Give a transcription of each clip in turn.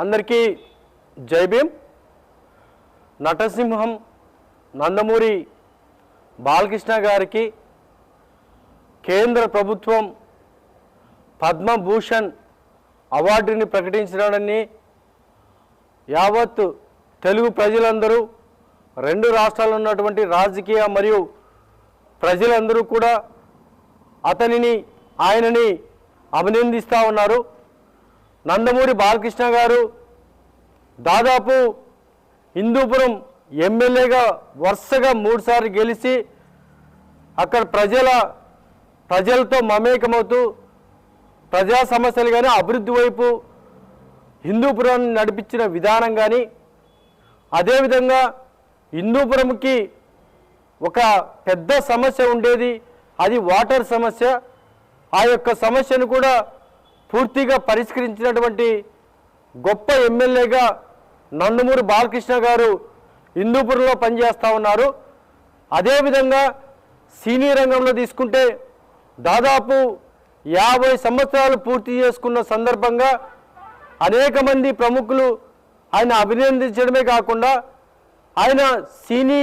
అందరికీ జై భీం నటసింహం నందమూరి బాలకృష్ణ గారికి కేంద్ర ప్రభుత్వం పద్మభూషణ్ అవార్డుని ప్రకటించడాన్ని యావత్ తెలుగు ప్రజలందరూ రెండు రాష్ట్రాల్లో ఉన్నటువంటి రాజకీయ మరియు ప్రజలందరూ కూడా అతనిని ఆయనని అభినందిస్తూ ఉన్నారు. నందమూరి బాలకృష్ణ గారు దాదాపు హిందూపురం ఎమ్మెల్యేగా వరుసగా మూడుసార్లు గెలిచి అక్కడ ప్రజల ప్రజలతో మమేకమవుతూ ప్రజా సమస్యలు కానీ అభివృద్ధి వైపు హిందూపురాన్ని నడిపించిన విధానం కానీ అదేవిధంగా హిందూపురంకి ఒక పెద్ద సమస్య ఉండేది అది వాటర్ సమస్య. ఆ యొక్క సమస్యను కూడా పూర్తిగా పరిష్కరించినటువంటి గొప్ప ఎమ్మెల్యేగా నందమూరి బాలకృష్ణ గారు హిందూపురంలో పనిచేస్తూ ఉన్నారు. అదేవిధంగా సినీ రంగంలో తీసుకుంటే దాదాపు యాభై సంవత్సరాలు పూర్తి చేసుకున్న సందర్భంగా అనేక మంది ప్రముఖులు ఆయన అభినందించడమే కాకుండా ఆయన సినీ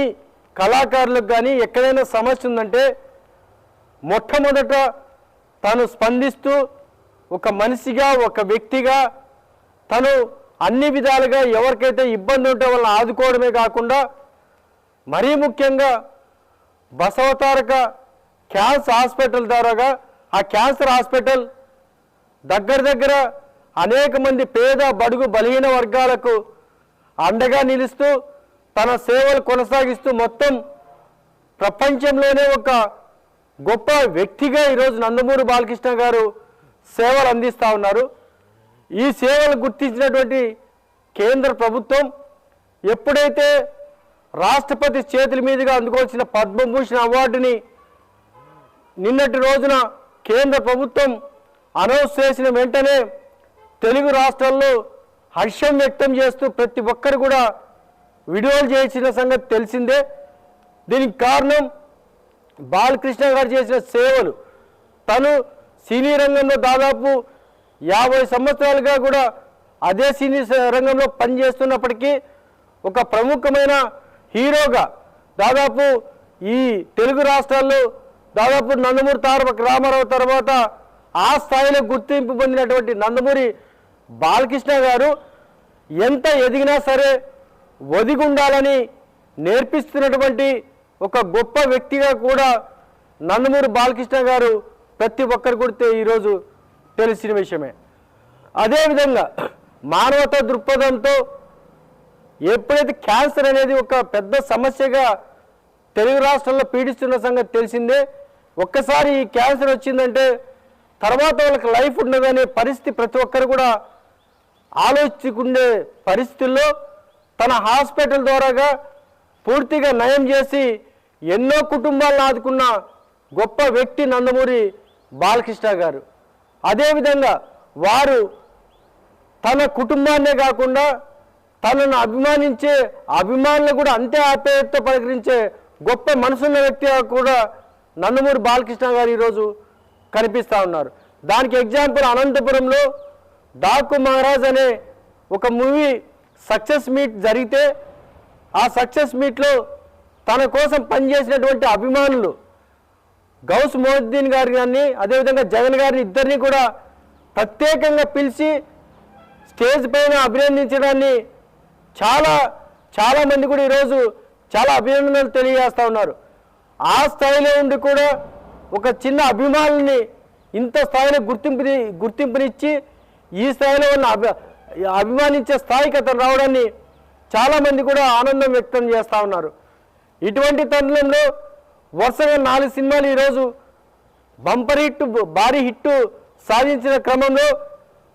కళాకారులకు కానీ ఎక్కడైనా సమస్య ఉందంటే మొట్టమొదట తను స్పందిస్తూ ఒక మనిషిగా ఒక వ్యక్తిగా తను అన్ని విధాలుగా ఎవరికైతే ఇబ్బంది ఉంటే వాళ్ళని ఆదుకోవడమే కాకుండా మరీ ముఖ్యంగా బసవతారక క్యాన్సర్ హాస్పిటల్ ద్వారాగా ఆ క్యాన్సర్ హాస్పిటల్ దగ్గర దగ్గర అనేక మంది పేద బడుగు బలహీన వర్గాలకు అండగా నిలుస్తూ తన సేవలు కొనసాగిస్తూ మొత్తం ప్రపంచంలోనే ఒక గొప్ప వ్యక్తిగా ఈరోజు నందమూరి బాలకృష్ణ గారు సేవలు అందిస్తూ ఉన్నారు. ఈ సేవలు గుర్తించినటువంటి కేంద్ర ప్రభుత్వం ఎప్పుడైతే రాష్ట్రపతి చేతుల మీదుగా అందుకోవాల్సిన పద్మభూషణ్ అవార్డుని నిన్నటి రోజున కేంద్ర ప్రభుత్వం అనౌన్స్ చేసిన వెంటనే తెలుగు రాష్ట్రాల్లో హర్షం వ్యక్తం చేస్తూ ప్రతి ఒక్కరు కూడా వీడియోలు చేసిన సంగతి తెలిసిందే. దీనికి కారణం బాలకృష్ణ గారు చేసిన సేవలు. తను సినీ రంగంలో దాదాపు యాభై సంవత్సరాలుగా కూడా అదే సినీ రంగంలో పనిచేస్తున్నప్పటికీ ఒక ప్రముఖమైన హీరోగా దాదాపు ఈ తెలుగు రాష్ట్రాల్లో దాదాపు నందమూరి తారక రామారావు తర్వాత ఆ స్థాయిలో గుర్తింపు పొందినటువంటి నందమూరి బాలకృష్ణ గారు ఎంత ఎదిగినా సరే ఒదిగుండాలని నేర్పిస్తున్నటువంటి ఒక గొప్ప వ్యక్తిగా కూడా నందమూరి బాలకృష్ణ గారు ప్రతి ఒక్కరు కూడా ఈరోజు తెలిసిన విషయమే. అదేవిధంగా మానవత దృక్పథంతో ఎప్పుడైతే క్యాన్సర్ అనేది ఒక పెద్ద సమస్యగా తెలుగు రాష్ట్రాల్లో పీడిస్తున్న సంగతి తెలిసిందే ఒక్కసారి ఈ క్యాన్సర్ వచ్చిందంటే తర్వాత వాళ్ళకి లైఫ్ ఉండదనే పరిస్థితి ప్రతి ఒక్కరు కూడా ఆలోచించుకునే పరిస్థితుల్లో తన హాస్పిటల్ ద్వారాగా పూర్తిగా నయం చేసి ఎన్నో కుటుంబాలను ఆదుకున్న గొప్ప వ్యక్తి నందమూరి బాలకృష్ణ గారు. అదేవిధంగా వారు తన కుటుంబాన్నే కాకుండా తనను అభిమానించే అభిమానులు కూడా అంతే ఆప్యాయతతో పలకరించే గొప్ప మనసున్న వ్యక్తిగా కూడా నందమూరి బాలకృష్ణ గారు ఈరోజు కనిపిస్తూ ఉన్నారు. దానికి ఎగ్జాంపుల్ అనంతపురంలో డాకు మహారాజ్ అనే ఒక మూవీ సక్సెస్ మీట్ జరిగితే ఆ సక్సెస్ మీట్లో తన కోసం పనిచేసినటువంటి అభిమానులు గౌస్ మొహద్దీన్ గారి కానీ అదేవిధంగా జగన్ గారిని ఇద్దరిని కూడా ప్రత్యేకంగా పిలిచి స్టేజ్ పైన అభినందించడాన్ని చాలా చాలామంది కూడా ఈరోజు చాలా అభినందనలు తెలియజేస్తూ ఉన్నారు. ఆ స్థాయిలో ఉండి కూడా ఒక చిన్న అభిమానుల్ని ఇంత స్థాయిలో గుర్తింపుని గుర్తింపునిచ్చి ఈ స్థాయిలో ఉన్న అభిమానించే స్థాయికి అతను రావడాన్ని చాలామంది కూడా ఆనందం వ్యక్తం చేస్తూ ఉన్నారు. ఇటువంటి తరుణంలో వరుసగా నాలుగు సినిమాలు ఈరోజు బంపర్ హిట్ భారీ హిట్ సాధించిన క్రమంలో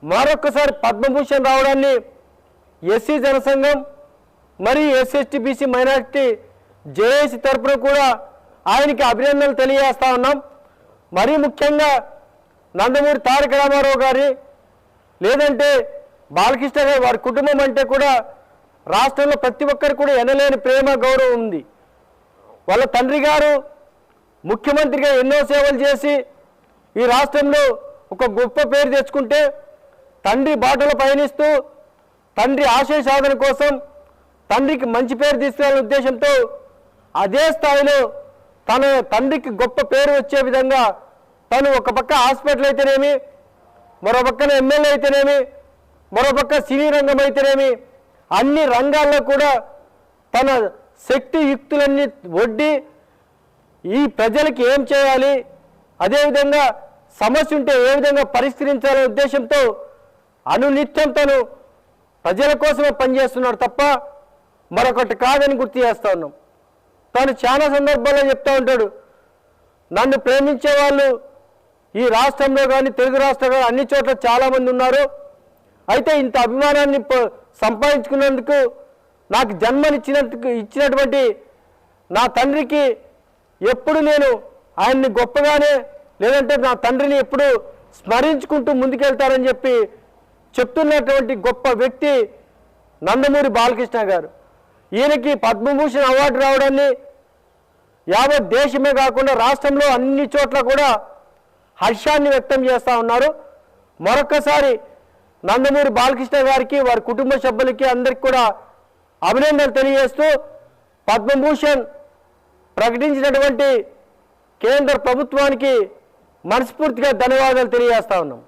మరొకసారి పద్మభూషణ్ రావడాన్ని ఎస్సీ జనసంఘం మరియు ఎస్ఎస్టీబీసీ మైనార్టీ జేఏసీ తరఫున కూడా ఆయనకి అభినందనలు తెలియజేస్తా ఉన్నాం. మరీ ముఖ్యంగా నందమూరి తారక రామారావు గారి లేదంటే బాలకృష్ణ గారి వారి కుటుంబం అంటే కూడా రాష్ట్రంలో ప్రతి ఒక్కరికి కూడా ఎనలేని ప్రేమ గౌరవం ఉంది. వాళ్ళ తండ్రి గారు ముఖ్యమంత్రిగా ఎన్నో సేవలు చేసి ఈ రాష్ట్రంలో ఒక గొప్ప పేరు తెచ్చుకుంటే తండ్రి బాటలో పయనిస్తూ తండ్రి ఆశయ సాధన కోసం తండ్రికి మంచి పేరు తీసుకురాలనే ఉద్దేశంతో అదే స్థాయిలో తన తండ్రికి గొప్ప పేరు వచ్చే విధంగా తను ఒక పక్క హాస్పిటల్ అయితేనేమి మరో పక్కన ఎమ్మెల్యే అయితేనేమి మరో పక్క సినీ రంగం అయితేనేమి అన్ని రంగాల్లో కూడా తన శక్తి యుక్తులన్నీ ఒడ్డి ఈ ప్రజలకి ఏం చేయాలి? అదేవిధంగా సమస్య ఉంటే ఏ విధంగా పరిష్కరించాలనే ఉద్దేశంతో అనునిత్యం తను ప్రజల కోసమే పనిచేస్తున్నాడు తప్ప మరొకటి కాదని గుర్తు చేస్తా ఉన్నాం. తను చాలా సందర్భాల్లో చెప్తూ ఉంటాడు నన్ను ప్రేమించే వాళ్ళు ఈ రాష్ట్రంలో కానీ తెలుగు రాష్ట్రంలో కానీ అన్ని చోట్ల చాలామంది ఉన్నారు. అయితే ఇంత అభిమానాన్ని సంపాదించుకున్నందుకు నాకు జన్మనిచ్చిన ఇచ్చినటువంటి నా తండ్రికి ఎప్పుడు నేను ఆయన్ని గొప్పగానే లేదంటే నా తండ్రిని ఎప్పుడు స్మరించుకుంటూ ముందుకెళ్తారని చెప్పి చెప్తున్నటువంటి గొప్ప వ్యక్తి నందమూరి బాలకృష్ణ గారు. ఈయనకి పద్మభూషణ్ అవార్డు రావడాన్ని యావత్ దేశమే కాకుండా రాష్ట్రంలో అన్ని చోట్ల కూడా హర్షాన్ని వ్యక్తం చేస్తూ ఉన్నారు. మరొకసారి నందమూరి బాలకృష్ణ గారికి వారి కుటుంబ సభ్యులకి అందరికి కూడా అభినందనలు తెలియజేస్తూ పద్మభూషణ్ ప్రకటించినటువంటి కేంద్ర ప్రభుత్వానికి మనస్ఫూర్తిగా ధన్యవాదాలు తెలియజేస్తా ఉన్నాం.